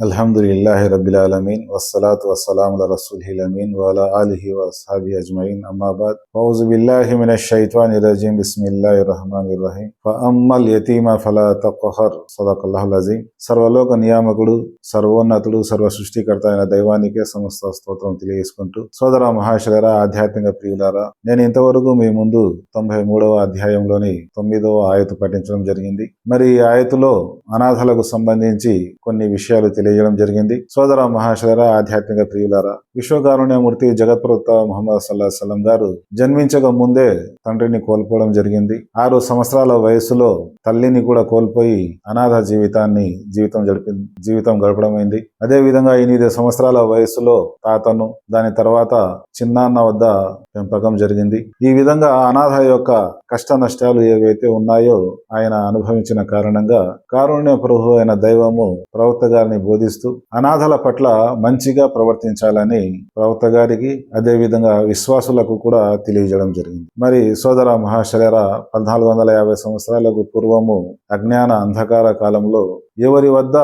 అల్హమ్దుల్లాహి రబ్బిల్ ఆలమీన్ వస్సలాత్ వస్సలాముల రసూల్ అమీన్ వాలా అలీహి వసాబి అజ్మయిన్ అమ్మాబాద్ ఔజు మిన షైత్వాన్ ఇరజీమ్ బిస్మిల్లాహి రహమాన్ ఇర్రహీం ఫఅమ్మల్ యతీమ ఫలా తఖహర్ సదకల్లాహుల్ అజీం సర్వలోక నియామకుడు సర్వోన్నతుడు సర్వ సృష్టికర్త అయిన దైవానికే సమస్త స్తోత్రం తెలియజేసుకుంటూ సోదర మహాశులరా ఆధ్యాత్మిక ప్రియులారా నేను ఇంతవరకు మీ ముందు తొంభై మూడవ అధ్యాయంలోని తొమ్మిదవ ఆయతు పఠించడం జరిగింది. మరి ఈ ఆయతులో అనాథలకు సంబంధించి కొన్ని విషయాలు తెలియ తెలియజేయడం జరిగింది. సోదర మహాశర ఆధ్యాత్మిక ప్రియులారా విశ్వకారుణ్యమూర్తి జగత్ప్రవక్త మహమ్మద్ సల్లా సలం గారు జన్మించక ముందే తండ్రిని కోల్పోవడం జరిగింది. ఆరు సంవత్సరాల వయసులో తల్లిని కూడా కోల్పోయి అనాథ జీవితాన్ని జీవితం గడిపి జీవితం గడపడమైంది అదే విధంగా ఎనిమిది సంవత్సరాల వయసులో తాతను దాని తర్వాత చిన్నాన్న వద్ద పెంపకం జరిగింది. ఈ విధంగా అనాథ యొక్క కష్ట నష్టాలు ఏవైతే ఉన్నాయో ఆయన అనుభవించిన కారణంగా కారుణ్య ప్రభు అయిన దైవము ప్రవక్త గారిని బోధిస్తూ అనాథల పట్ల మంచిగా ప్రవర్తించాలని ప్రవక్త గారికి అదే విధంగా విశ్వాసులకు కూడా తెలియజేయడం జరిగింది. మరి సోదర మహాశలేర పద్నాలుగు వందల యాభై సంవత్సరాలకు పూర్వము అజ్ఞాన అంధకార కాలంలో ఎవరి వద్ద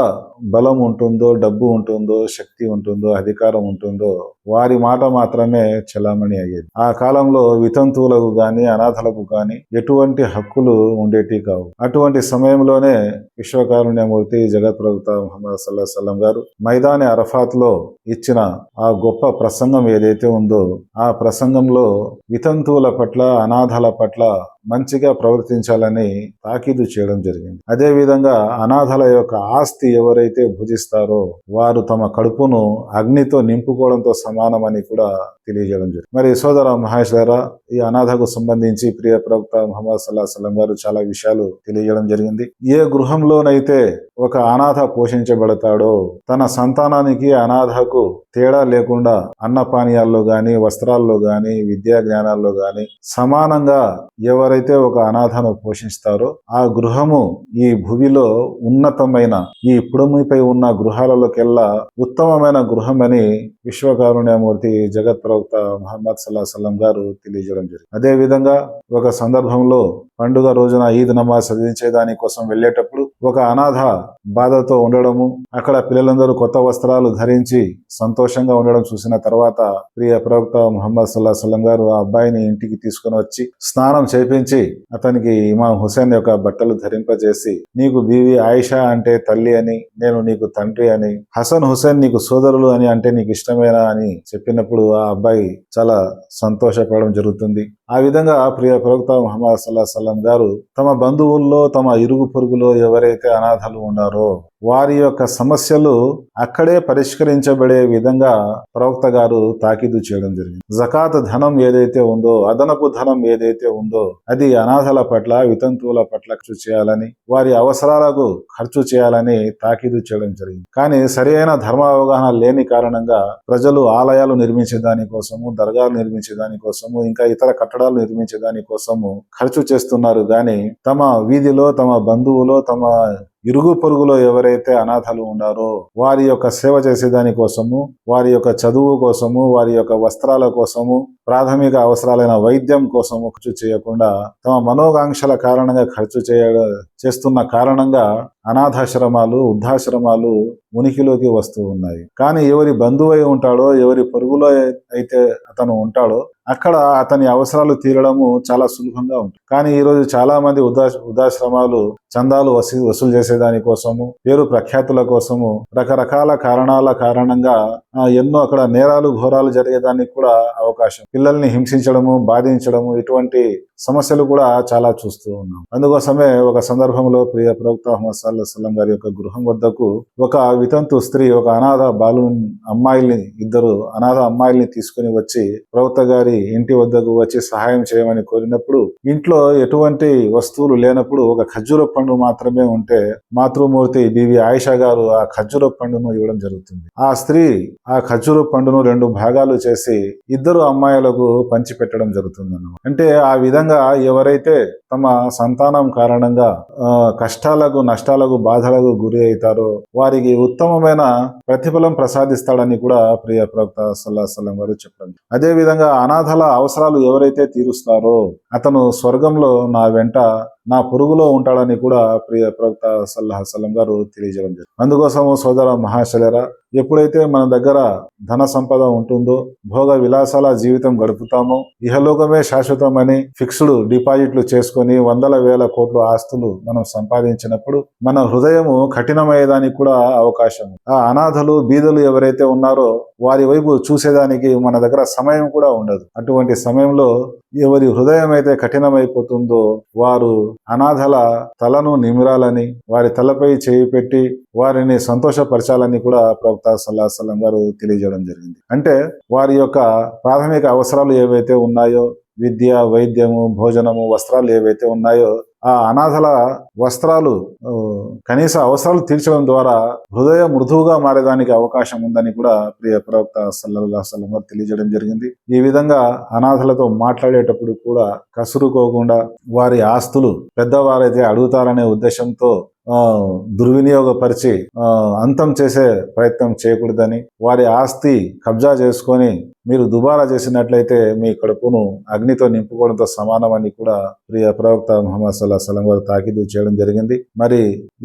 బలం ఉంటుందో డబ్బు ఉంటుందో శక్తి ఉంటుందో అధికారం ఉంటుందో వారి మాట మాత్రమే చలామణి అయ్యేది. ఆ కాలంలో వితంతువులకు గాని అనాథలకు గాని ఎటువంటి హక్కులు ఉండేటి కావు. అటువంటి సమయంలోనే విశ్వకారుణ్యమూర్తి జగత్ ప్రవక్త మహమ్మద్ సల్లా సల్లం గారు మైదాని అరఫాత్లో ఇచ్చిన ఆ గొప్ప ప్రసంగం ఏదైతే ఉందో ఆ ప్రసంగంలో వితంతువుల పట్ల అనాథల పట్ల మంచిగా ప్రవర్తించాలని తాకీదు చేయడం జరిగింది. అదే విధంగా అనాథల యొక్క ఆస్తి ఎవరైతే భుజిస్తారో వారు తమ కడుపును అగ్నితో నింపుకోవడంతో సమానమని కూడా తెలియజేయడం జరిగింది. మరి సోదర మహేష్ గారా ఈ అనాథకు సంబంధించి ప్రియ ప్రవక్త ముహమ్మద్ సల్లా సలం గారు చాలా విషయాలు తెలియజేయడం జరిగింది. ఏ గృహంలోనైతే ఒక అనాథ పోషించబడతాడో తన సంతానానికి అనాథకు తేడా లేకుండా అన్నపానీయాల్లో గాని వస్త్రాల్లో గాని విద్యా జ్ఞానాల్లో గాని సమానంగా ఎవరైతే ఒక అనాథను పోషిస్తారో ఆ గృహము ఈ భూమిలో ఉన్నతమైన ఈ పుడుమిపై ఉన్న గృహాలలోకెల్లా ఉత్తమమైన గృహం అని విశ్వకారుణ్యమూర్తి జగత్ ప్రవక్త మహమ్మద్ సల్లా సల్లం గారు తెలియజేయడం జరిగింది. అదే విధంగా ఒక సందర్భంలో పండుగ రోజున ఈద్ నమాజ్ చదివించే దాని కోసం వెళ్ళేటప్పుడు ఒక అనాథ బాధతో ఉండడము అక్కడ పిల్లలందరూ కొత్త వస్త్రాలు ధరించి సంతోషంగా ఉండడం చూసిన తర్వాత ప్రియ ప్రవక్త ముహమ్మద్ సుల్లా సల్లం గారు ఆ అబ్బాయిని ఇంటికి తీసుకుని వచ్చి స్నానం చేపించి అతనికి ఇమాం హుసేన్ యొక్క బట్టలు ధరింపజేసి నీకు బీవి ఆయిషా అంటే తల్లి అని నేను నీకు తండ్రి అని హసన్ హుసేన్ నీకు సోదరులు అని అంటే నీకు ఇష్టమేనా అని చెప్పినప్పుడు ఆ అబ్బాయి చాలా సంతోషపడడం జరుగుతుంది. ఆ విధంగా ప్రియ ప్రవక్త ముహమ్మద్ సల్లా సల్లం గారు తమ బంధువుల్లో తమ ఇరుగు పొరుగులో ఎవరైతే అనాథలు ఉన్నారో వారి యొక్క సమస్యలు అక్కడే పరిష్కరించబడే విధంగా ప్రవక్త గారు తాకీదు చేయడం జరిగింది. జకాత్ ధనం ఏదైతే ఉందో అదనపు ధనం ఏదైతే ఉందో అది అనాథల పట్ల వితంతువుల పట్ల ఖర్చు చేయాలని వారి అవసరాలకు ఖర్చు చేయాలని తాకీదు చేయడం జరిగింది. కానీ సరైన ధర్మ అవగాహన లేని కారణంగా ప్రజలు ఆలయాలు నిర్మించే దానికోసము దర్గాలు నిర్మించే దానికోసము ఇంకా ఇతర కట్టడాలు నిర్మించే దానికోసము ఖర్చు చేస్తున్నారు. కానీ తమ వీధిలో తమ బంధువులో తమ ఇరుగు పొరుగులో ఎవరైతే అనాథలు ఉన్నారో వారి యొక్క సేవ చేసే దానికోసము వారి యొక్క చదువు కోసము వారి యొక్క వస్త్రాల కోసము ప్రాథమిక అవసరాలైన వైద్యం కోసము ఖర్చు చేయకుండా తమ మనోకాంక్షల కారణంగా ఖర్చు చేయ చేస్తున్న కారణంగా అనాథాశ్రమాలు వృద్ధాశ్రమాలు ఉనికిలోకి వస్తూ ఉన్నాయి. కానీ ఎవరి బంధువై ఉంటాడో ఎవరి పొరుగులో అయితే అతను ఉంటాడో అక్కడ అతని అవసరాలు తీరడము చాలా సులభంగా ఉంటుంది. కానీ ఈ రోజు చాలా మంది వృద్ధా వృద్ధాశ్రమాలు చందాలు వసూ వసూలు చేసే దానికోసము పేరు ప్రఖ్యాతుల కోసము రకరకాల కారణాల కారణంగా ఎన్నో అక్కడ నేరాలు ఘోరాలు జరిగేదానికి కూడా అవకాశం. పిల్లల్ని హింసించడము బాధించడము ఇటువంటి సమస్యలు కూడా చాలా చూస్తూ ఉన్నాం. అందుకోసమే ఒక సందర్భంలో ప్రియ ప్రవక్త అహ్మద్ సల్లం గారి యొక్క గృహం వద్దకు ఒక వితంతు స్త్రీ ఒక అనాథ బాలు అమ్మాయిల్ని ఇద్దరు అనాథ అమ్మాయిల్ని తీసుకుని వచ్చి ప్రవక్త గారి ఇంటి వద్దకు వచ్చి సహాయం చేయమని కోరినప్పుడు ఇంట్లో ఎటువంటి వస్తువులు లేనప్పుడు ఒక ఖర్జూర పండు మాత్రమే ఉంటే మాతృమూర్తి బివి ఆయిషా గారు ఆ ఖర్జూర పండును ఇవ్వడం జరుగుతుంది. ఆ స్త్రీ ఆ ఖర్జూర పండును రెండు భాగాలు చేసి ఇద్దరు అమ్మాయిలకు పంచి పెట్టడం జరుగుతుంది అంటే ఆ విధంగా విధంగా ఎవరైతే తమ సంతానం కారణంగా ఆ, కష్టాలకు నష్టాలకు బాధలకు గురి అవుతారో వారికి ఉత్తమమైన ప్రతిఫలం ప్రసాదిస్తాడని కూడా ప్రియ ప్రవక్త సల్లా గారు చెప్పండి. అదే విధంగా అనాథల అవసరాలు ఎవరైతే తీరుస్తారో అతను స్వర్గంలో నా వెంట నా పొరుగులో ఉంటాడని కూడా ప్రియ ప్రవక్త సల్లాహ సలం గారు తెలియజేయడం జరిగింది. అందుకోసం సోదర మహాశలరా ఎప్పుడైతే మన దగ్గర ధన సంపద ఉంటుందో భోగ విలాసాల జీవితం గడుపుతామో ఇహలోకమే శాశ్వతమని ఫిక్స్డ్ డిపాజిట్లు చేసుకొని వందల వేల కోట్ల ఆస్తులు మనం సంపాదించినప్పుడు మన హృదయము కఠినమయ్యేదానికి కూడా అవకాశం. ఆ అనాథలు బీదలు ఎవరైతే ఉన్నారో వారి వైపు చూసేదానికి మన దగ్గర సమయం కూడా ఉండదు. అటువంటి సమయంలో ఎవరి హృదయం అయితే కఠినమైపోతుందో వారు అనాథల తలను నిమిరాలని వారి తలపై చేయి పెట్టి వారిని సంతోషపరచాలని కూడా ప్రవక్త సల్లా సలం గారు తెలియజేయడం జరిగింది. అంటే వారి యొక్క ప్రాథమిక అవసరాలు ఏవైతే ఉన్నాయో విద్య వైద్యము భోజనము వస్త్రాలు ఏవైతే ఉన్నాయో ఆ అనాథల వస్త్రాలు కనీస అవసరాలు తీర్చడం ద్వారా హృదయ మృదువుగా మారేదానికి అవకాశం ఉందని కూడా ప్రియ ప్రవక్త సల్లల్లా సల్లం గారు తెలియజేయడం జరిగింది. ఈ విధంగా అనాథలతో మాట్లాడేటప్పుడు కూడా కసురుకోకుండా వారి ఆస్తులు పెద్దవారైతే అడుగుతారనే ఉద్దేశంతో దుర్వినియోగపరిచి ఆ, అంతం చేసే ప్రయత్నం చేయకూడదని వారి ఆస్తి కబ్జా చేసుకొని మీరు దుబారా చేసినట్లయితే మీ కడుపును అగ్నితో నింపుకోవడంతో సమానమని కూడా ప్రియ ప్రవక్త ముహమ్మద్ సల్లా సలం గారు తాకీదు చేయడం జరిగింది. మరి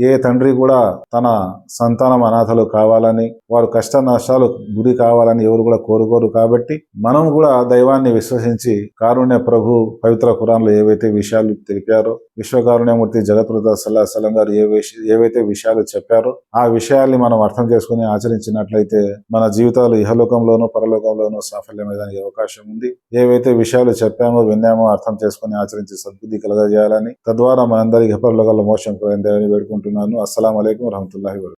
ఏ తండ్రి కూడా తన సంతానం అనాథలు కావాలని వారు కష్ట నష్టాలు గురి కావాలని ఎవరు కూడా కోరుకోరు కాబట్టి మనం కూడా దైవాన్ని విశ్వసించి కారుణ్య ప్రభు పవిత్ర కురాన్లో ఏవైతే విషయాలు తెలిపారో విశ్వకారుణ్యమూర్తి జగత్ప్రద సల్లా సలం గారు ఏ ఏవైతే విషయాలు చెప్పారో ఆ విషయాల్ని మనం అర్థం చేసుకుని ఆచరించినట్లయితే మన జీవితాలు ఇహలోకంలోనూ పరలోకంలోనూ సాఫల్యమయ్యేదానికి అవకాశం ఉంది. ఏవైతే విషయాలు చెప్పామో విన్నామో అర్థం చేసుకుని ఆచరించి సద్బుద్ధి కలగజేయాలని తద్వారా మనందరి ఇహపరలోకాల మోక్షం కలిగిందని వేడుకుంటున్నాను. అస్సలం అయికం వరహమతుల్లాహి వబరకాతుహు.